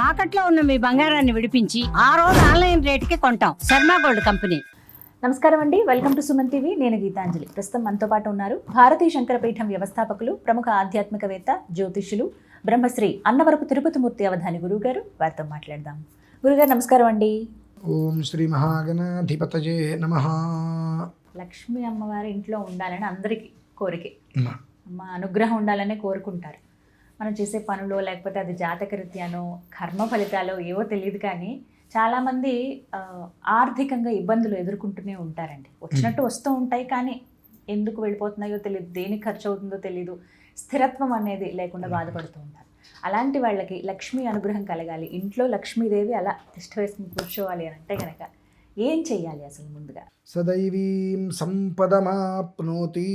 తాకట్లో ఉన్న మీ బంగారాన్ని విడిపించి ఆ రోజు ఆన్లైన్ రేటుకి కొంటాం. Sharma gold company. నమస్కారం అండి. Welcome to Suman TV. నేను గీతాంజలి. ప్రస్తుతం మనతో పాటు ఉన్నారు భారతీయ శంకరపీఠం వ్యవస్థాపకులు ప్రముఖ ఆధ్యాత్మికవేత్త జ్యోతిష్యులు బ్రహ్మశ్రీ అన్నవరపు తిరుపతిమూర్తి అవధాని గురువు గారు వారితో మాట్లాడదాం. గురుగారు నమస్కారం అండి. ఓం శ్రీ మహాగణాధిపతయే నమ. లక్ష్మీ అమ్మవారి ఇంట్లో ఉండాలని అందరికీ కోరిక. అమ్మ అనుగ్రహం ఉండాలనే కోరుకుంటారు. మనం చేసే పనులు లేకపోతే అది జాతక రీత్యానో కర్మ ఫలితాలు ఏవో తెలియదు కానీ చాలామంది ఆర్థికంగా ఇబ్బందులు ఎదుర్కొంటూనే ఉంటారండి. వచ్చినట్టు వస్తూ ఉంటాయి కానీ ఎందుకు వెళ్ళిపోతున్నాయో తెలియదు దేనికి ఖర్చు అవుతుందో తెలియదు స్థిరత్వం అనేది లేకుండా బాధపడుతూ ఉంటారు. అలాంటి వాళ్ళకి లక్ష్మీ అనుగ్రహం కలగాలి. ఇంట్లో లక్ష్మీదేవి అలా తిష్ట వేసుకుని కూర్చోవాలి అని అంటే కనుక ఏం చెయ్యాలి అసలు ముందుగా? సదైవీం సంపదమాప్నోతి.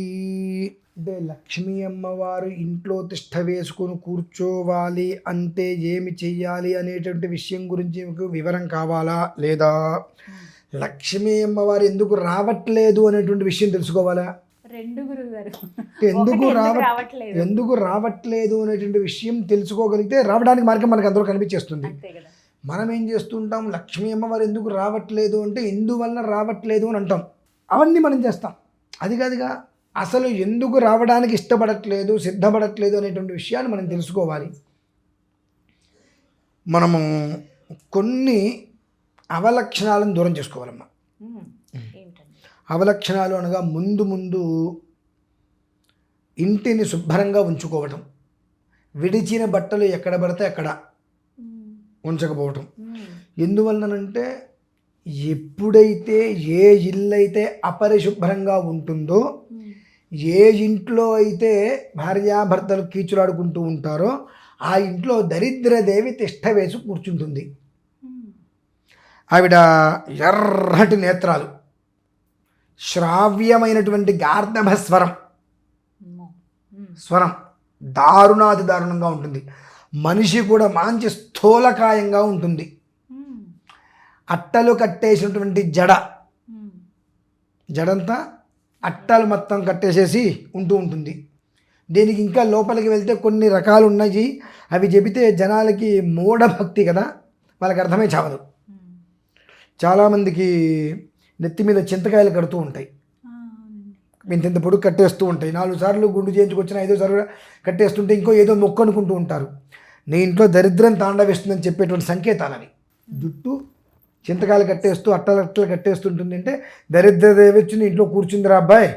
అంటే లక్ష్మీ అమ్మవారు ఇంట్లో తిష్ట వేసుకొని కూర్చోవాలి అంటే ఏమి చెయ్యాలి అనేటువంటి విషయం గురించి మీకు వివరం కావాలా లేదా? లక్ష్మీ అమ్మవారు ఎందుకు రావట్లేదు అనేటువంటి విషయం తెలుసుకోవాలా? రెండు గురువు గారు ఎందుకు రావ రావట్లేదు? ఎందుకు రావట్లేదు అనేటువంటి విషయం తెలుసుకోగలిగితే రావడానికి మార్గం మనకు అందులో కనిపించేస్తుంది. మనం ఏం చేస్తుంటాం? లక్ష్మీ అమ్మవారు ఎందుకు రావట్లేదు అంటే ఎందువల్ల రావట్లేదు అని అంటాం. అవన్నీ మనం చేస్తాం. అది కాదుగా. అసలు ఎందుకు రావడానికి ఇష్టపడట్లేదు సిద్ధపడట్లేదు అనేటువంటి విషయాన్ని మనం తెలుసుకోవాలి. మనము కొన్ని అవలక్షణాలను దూరం చేసుకోవాలమ్మా. అవలక్షణాలు అనగా ముందు ముందు ఇంటిని శుభ్రంగా ఉంచుకోవటం విడిచిన బట్టలు ఎక్కడ పడితే అక్కడ ఉంచకపోవటం. ఎందువలనంటే ఎప్పుడైతే ఏ ఇల్లు అయితే అపరిశుభ్రంగా ఉంటుందో ఏ ఇంట్లో అయితే భార్యాభర్తలు కీచులాడుకుంటూ ఉంటారో ఆ ఇంట్లో దరిద్రదేవి తిష్ట వేసి కూర్చుంటుంది. ఆవిడ ఎర్రటి నేత్రాలు. శ్రావ్యమైనటువంటి గార్ధభ స్వరం. స్వరం. దారుణాతి దారుణంగా ఉంటుంది. మనిషి కూడా మంచి స్థూలకాయంగా ఉంటుంది. అట్టలు కట్టేసినటువంటి జడ. జడంతా అట్టలు మొత్తం కట్టేసేసి ఉంటూ ఉంటుంది. దీనికి ఇంకా లోపలికి వెళ్తే కొన్ని రకాలు ఉన్నాయి. అవి చెబితే జనాలకి మూఢభక్తి కదా. వాళ్ళకి అర్థమే చావదు. చాలామందికి నెత్తి మీద చింతకాయలు కడుతూ ఉంటాయి. ఇంత ఇంత పొడుగు కట్టేస్తూ ఉంటాయి. నాలుగు సార్లు గుండు చేయించుకొచ్చిన ఐదో సార్లు కూడా కట్టేస్తుంటే ఇంకో ఏదో మొక్కు అనుకుంటూ ఉంటారు. నీ ఇంట్లో దరిద్రం తాండవిస్తుందని చెప్పేటువంటి సంకేతాలు అవి. జుట్టు చింతకాయలు కట్టేస్తూ అట్టలు అట్టలు కట్టేస్తుంటుంది అంటే దరిద్రదేవి వచ్చి నీ ఇంట్లో కూర్చుందిరా అబ్బాయి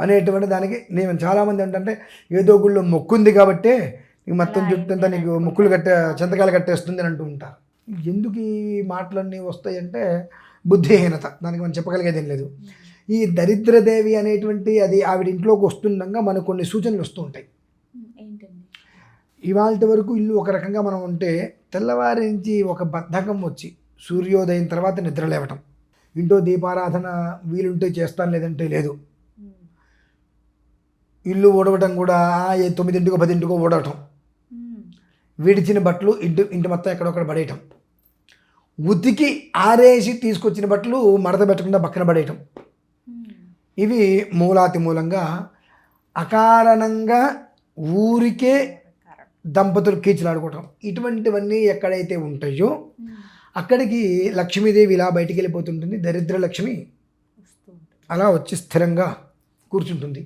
అనేటువంటి దానికి నేను చాలామంది ఏంటంటే ఏదో గుళ్ళో మొక్కుంది కాబట్టే నీకు మొత్తం జుట్టు అంతా నీకు ముక్కులు కట్టే చింతకాయలు కట్టేస్తుంది అని అంటూ ఉంటారు. ఎందుకు ఈ మాటలన్నీ వస్తాయంటే బుద్ధిహీనత. దానికి మనం చెప్పగలిగేది లేదు. ఈ దరిద్రదేవి అనేటువంటి అది ఆవిడ ఇంట్లోకి వస్తుండగా మనకు కొన్ని సూచనలు వస్తూ ఉంటాయి. ఇవాళ వరకు ఇల్లు ఒక రకంగా మనం ఉంటే తెల్లవారి నుంచి ఒక బద్ధకం వచ్చి సూర్యోదయం తర్వాత నిద్ర లేవటం. ఇంట్లో దీపారాధన వీలుంటే చేస్తాను లేదంటే లేదు. ఇల్లు ఊడవటం కూడా తొమ్మిదింటికో పదింటికో ఊడవటం. విడిచిన బట్టలు ఇంటి ఇంటి మొత్తం ఎక్కడొక్కడ పడేయటం. ఉతికి ఆరేసి తీసుకొచ్చిన బట్టలు మడత పెట్టకుండా పక్కన పడేయటం. ఇవి మూలాతి మూలంగా అకారణంగా ఊరికే. దంపతులు కీచులాడుకోవటం. ఇటువంటివన్నీ ఎక్కడైతే ఉంటాయో అక్కడికి లక్ష్మీదేవి ఇలా బయటికి వెళ్ళిపోతుంటుంది దరిద్ర లక్ష్మి అలా వచ్చి స్థిరంగా కూర్చుంటుంది.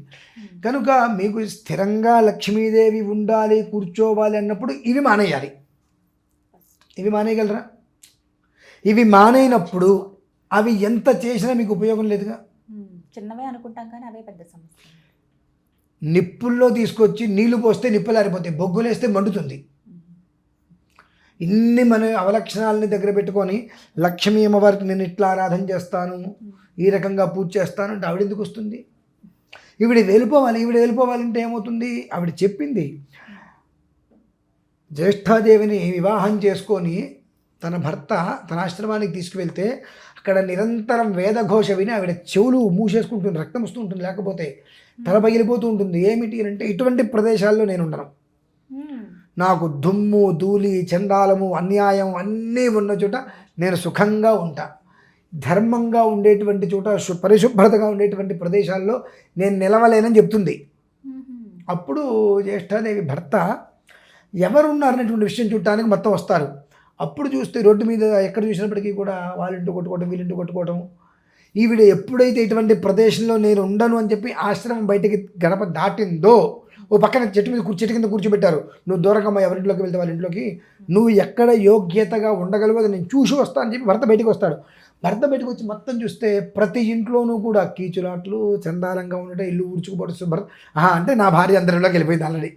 కనుక మీకు స్థిరంగా లక్ష్మీదేవి ఉండాలి కూర్చోవాలి అన్నప్పుడు ఇవి మానేయాలి. ఇవి మానేయగలరా? ఇవి మానేయనప్పుడు అవి ఎంత చేసినా మీకు ఉపయోగం లేదుగా? చిన్నవే అనుకుంటాం కానీ అవే పెద్ద సమస్య నిప్పుల్లో తీసుకొచ్చి నీళ్ళు పోస్తే నిప్పులు ఆరిపోతాయి బొగ్గులేస్తే మండుతుంది. ఇన్ని మన అవలక్షణాలని దగ్గర పెట్టుకొని లక్ష్మీ అమ్మవారికి నేను ఇట్లా ఆరాధన చేస్తాను ఈ రకంగా పూజ చేస్తాను అంటే ఆవిడ ఎందుకు వస్తుంది? ఈవిడ వెళ్ళిపోవాలి ఈవిడ వెళ్ళిపోవాలంటే ఏమవుతుంది? ఆవిడ చెప్పింది జ్యేష్ఠాదేవిని వివాహం చేసుకొని తన భర్త తన ఆశ్రమానికి తీసుకువెళ్తే అక్కడ నిరంతరం వేదఘోష విని ఆవిడ చెవులు మూసేసుకుంటుంది రక్తం వస్తూ ఉంటుంది లేకపోతే తల పగిలిపోతూ ఉంటుంది. ఏమిటి అంటే ఇటువంటి ప్రదేశాల్లో నేను ఉండను. నాకు దుమ్ము ధూళి చండాలము అన్యాయం అన్నీ ఉన్న చోట నేను సుఖంగా ఉంటా. ధర్మంగా ఉండేటువంటి చోట పరిశుభ్రతగా ఉండేటువంటి ప్రదేశాల్లో నేను నిలవలేనని చెప్తుంది. అప్పుడు జ్యేష్ఠాదేవి భర్త ఎవరున్నారనేటువంటి విషయం చూడటానికి మొత్తం వస్తారు. అప్పుడు చూస్తే రోడ్డు మీద ఎక్కడ చూసినప్పటికీ కూడా వాళ్ళింటూ కొట్టుకోవటం వీళ్ళింటూ కొట్టుకోవటం. ఈవిడ ఎప్పుడైతే ఇటువంటి ప్రదేశంలో నేను ఉండను అని చెప్పి ఆశ్రమం బయటికి గడప దాటిందో ఓ పక్కన చెట్టు మీద చెట్టు కింద కూర్చోబెట్టారు. నువ్వు దూరంగా ఎవరింట్లోకి వెళ్తే వాళ్ళ ఇంట్లోకి? నువ్వు ఎక్కడ యోగ్యతగా ఉండగలవో అది నేను చూసి వస్తా అని చెప్పి భర్త బయటికి వస్తాడు. భర్త బయటకు వచ్చి మొత్తం చూస్తే ప్రతి ఇంట్లోనూ కూడా కీచులాట్లు చందాలంగా ఉండటం ఇల్లు ఊడ్చుకుపోవచ్చు భర్త ఆహా, అంటే నా భార్య అందరిలోకి వెళ్ళిపోయింది ఆల్రెడీ.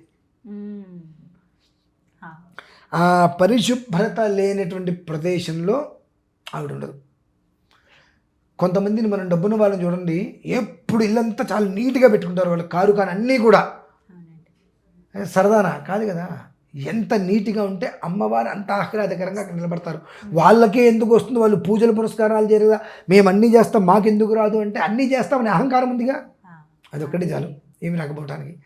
ఆ. పరిశుభ్రత లేనటువంటి ప్రదేశంలో ఆవిడ ఉండదు. కొంతమందిని మనం డబ్బున్న వాళ్ళని చూడండి ఎప్పుడు ఇల్లంతా చాలా నీట్గా పెట్టుకుంటారు వాళ్ళు కారు కానీ అన్నీ కూడా. సరదానా? కాదు కదా. ఎంత నీట్గా ఉంటే అమ్మవారు అంత ఆహ్లాదకరంగా అక్కడ నిలబడతారు. వాళ్ళకే ఎందుకు వస్తుంది? వాళ్ళు పూజలు పురస్కారాలు చేయరుగా మేము అన్నీ చేస్తాం మాకెందుకు రాదు అంటే అన్నీ చేస్తామని అహంకారం ఉందిగా. అదొక్కటి చాలు. ఏమి రాకపోవటానికి.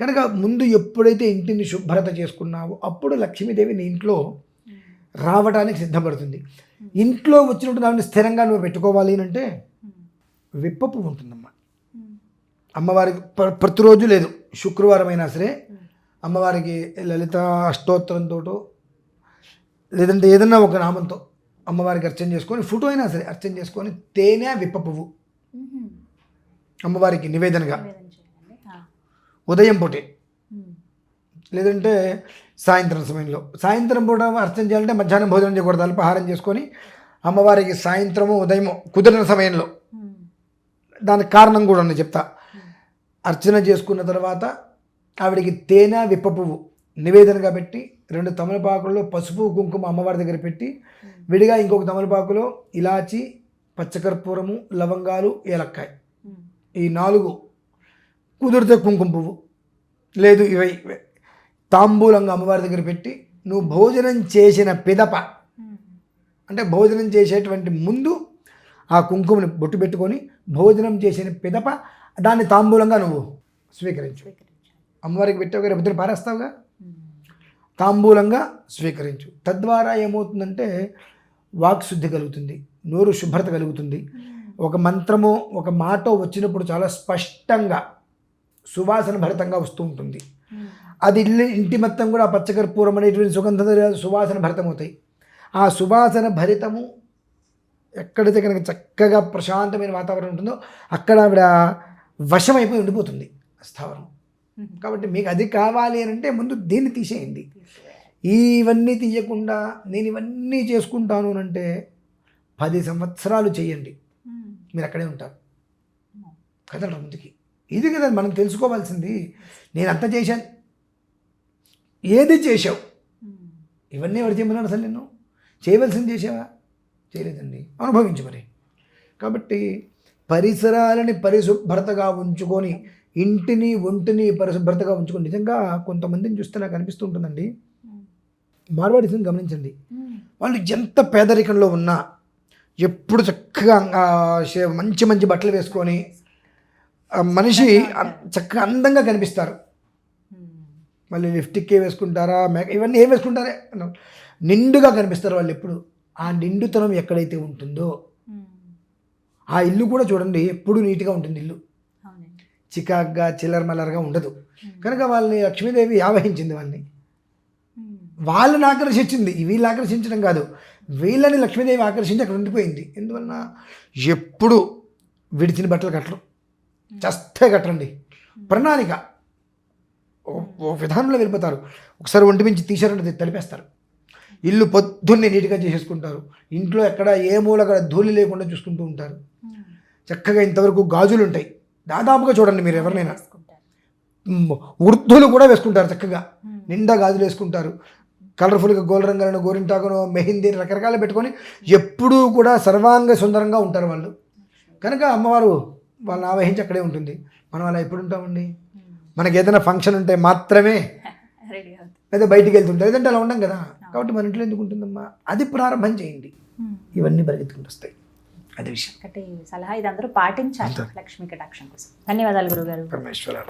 కనుక ముందు ఎప్పుడైతే ఇంటిని శుభ్రత చేసుకున్నావో అప్పుడు లక్ష్మీదేవి నీ ఇంట్లో. రావడానికి సిద్ధపడుతుంది. ఇంట్లో వచ్చినట్టు దాన్ని స్థిరంగా నువ్వు పెట్టుకోవాలి అని అంటే మ్మ్. విప్ప పువ్వు ఉంటుందమ్మా. మ్మ్. అమ్మవారికి ప్ర- ప్రతిరోజు లేదు. శుక్రవారం అయినా సరే. అమ్మవారికి లలిత అష్టోత్తరంతో లేదంటే ఏదన్నా ఒక నామంతో అమ్మవారికి అర్చన చేసుకొని ఫోటో అయినా సరే అర్చన చేసుకొని తేనె విప్ప పువ్వు మ్మ్. అమ్మవారికి నివేదనగా. ఉదయం పూటే. లేదంటే సాయంత్రం సమయంలో సాయంత్రం పూట అర్చన చేయాలంటే మధ్యాహ్నం భోజనం చేయకూడదు అల్పాహారం చేసుకొని అమ్మవారికి సాయంత్రము ఉదయము కుదిరిన సమయంలో. దానికి కారణం కూడా ఉంది చెప్తా అర్చన చేసుకున్న తర్వాత ఆవిడికి తేనె విప్ప పువ్వు నివేదనగా పెట్టి రెండు తమలపాకుల్లో పసుపు కుంకుమ అమ్మవారి దగ్గర పెట్టి విడిగా ఇంకొక తమలపాకులో ఇలాచి పచ్చకర్పూరము లవంగాలు ఏలక్కాయ. ఈ నాలుగు కుదిరితే కుంకుమ పువ్వు లేదు ఇవి తాంబూలంగా అమ్మవారి దగ్గర పెట్టి నువ్వు భోజనం చేసిన పిదప. అంటే భోజనం చేసేటువంటి ముందు ఆ కుంకుమని బొట్టు పెట్టుకొని భోజనం చేసిన పిదప దాన్ని తాంబూలంగా నువ్వు స్వీకరించు. అమ్మవారికి పెట్టావుగా రేపు పొద్దున్న పారేస్తావుగా? తాంబూలంగా స్వీకరించు. తద్వారా ఏమవుతుందంటే వాక్శుద్ధి కలుగుతుంది నోరు శుభ్రత కలుగుతుంది. ఒక మంత్రము ఒక మాట వచ్చినప్పుడు చాలా స్పష్టంగా సువాసన భరితంగా వస్తూ ఉంటుంది. అది ఇల్లు ఇంటి మొత్తం కూడా పచ్చకర్పూరం అనేటువంటి సుగంధ సువాసన భరితమవుతాయి. ఆ సువాసన భరితము ఎక్కడైతే కనుక చక్కగా ప్రశాంతమైన వాతావరణం ఉంటుందో అక్కడ ఆవిడ వశమైపోయి ఉండిపోతుంది స్థావరం. కాబట్టి మీకు అది కావాలి అని అంటే ముందు దీన్ని తీసేయండి. ఇవన్నీ తీయకుండా నేను ఇవన్నీ చేసుకుంటాను అని అంటే పది సంవత్సరాలు చేయండి. మ్మ్. మీరు అక్కడే ఉంటారు. కదలరా ముందుకి? ఇది కదా మనం తెలుసుకోవాల్సింది. నేను అంత చేశాను. ఏది చేశావు? మ్మ్. ఇవన్నీ ఎవరు చేయమన్నాడు అసలు నేను చేయవలసింది చేసావా చేయలేదండి. అనుభవించు మరి. కాబట్టి పరిసరాలని పరిశుభ్రతగా ఉంచుకొని ఇంటిని ఒంటిని పరిశుభ్రతగా ఉంచుకొని నిజంగా కొంతమందిని చూస్తే నాకు అనిపిస్తూ ఉంటుందండి మ్మ్. మార్వాడిని గమనించండి. వాళ్ళు ఎంత పేదరికంలో ఉన్నా ఎప్పుడు చక్కగా మంచి మంచి బట్టలు వేసుకొని మనిషి చక్కగా అందంగా కనిపిస్తారు. మళ్ళీ లిప్స్టిక్ వేసుకుంటారా మేక ఇవన్నీ ఏం వేసుకుంటారే నిండుగా కనిపిస్తారు వాళ్ళు ఎప్పుడు ఆ నిండుతనం ఎక్కడైతే ఉంటుందో. ఆ ఇల్లు కూడా చూడండి ఎప్పుడు నీట్గా ఉంటుంది ఇల్లు చికాగ్గా చిల్లర మల్లరగా ఉండదు. మ్మ్. కనుక వాళ్ళని లక్ష్మీదేవి ఆవహించింది వాళ్ళని. మ్మ్. వాళ్ళని ఆకర్షించింది. వీళ్ళు ఆకర్షించడం కాదు. వీళ్ళని లక్ష్మీదేవి ఆకర్షించి అక్కడ ఉండిపోయింది. ఎందువలన ఎప్పుడు విడిచిన బట్టలు కట్టరు. చస్తే కట్టండి ప్రణాళిక. ఓ- విధానంలో వెళ్ళిపోతారు. ఒకసారి ఒంటి మించి తీసారంటే తలిపేస్తారు. ఇల్లు పొద్దున్నే నీట్గా చేసేసుకుంటారు. ఇంట్లో ఎక్కడ ఏ మూల కూడా ధూళి లేకుండా చూసుకుంటూ ఉంటారు. చక్కగా ఇంతవరకు గాజులు ఉంటాయి దాదాపుగా చూడండి మీరు ఎవరినైనా. వృద్ధులు కూడా వేసుకుంటారు చక్కగా. నిండా గాజులు వేసుకుంటారు. కలర్ఫుల్గా గోల్ రంగులను గోరింటాకును మెహిందీ రకరకాలు పెట్టుకొని ఎప్పుడూ కూడా సర్వాంగ సుందరంగా ఉంటారు వాళ్ళు. కనుక అమ్మవారు వాళ్ళని ఆవహించి అక్కడే ఉంటుంది. మనం అలా ఎప్పుడు ఉంటామండి. మనకి ఏదైనా ఫంక్షన్ ఉంటే మాత్రమే లేదా బయటికి వెళ్తుంటాం లేదంటే అలా ఉండం కదా. కాబట్టి మన ఇంట్లో ఎందుకు ఉంటుందమ్మా? అది ప్రారంభం చేయండి. ఇవన్నీ పరిగెత్తుకుంటూ వస్తాయి. అది విషయం. సలహా ఇది అందరూ పాటించాలి లక్ష్మీ కటాక్షం కోసం. ధన్యవాదాలు గురుగారు. పరమేశ్వర.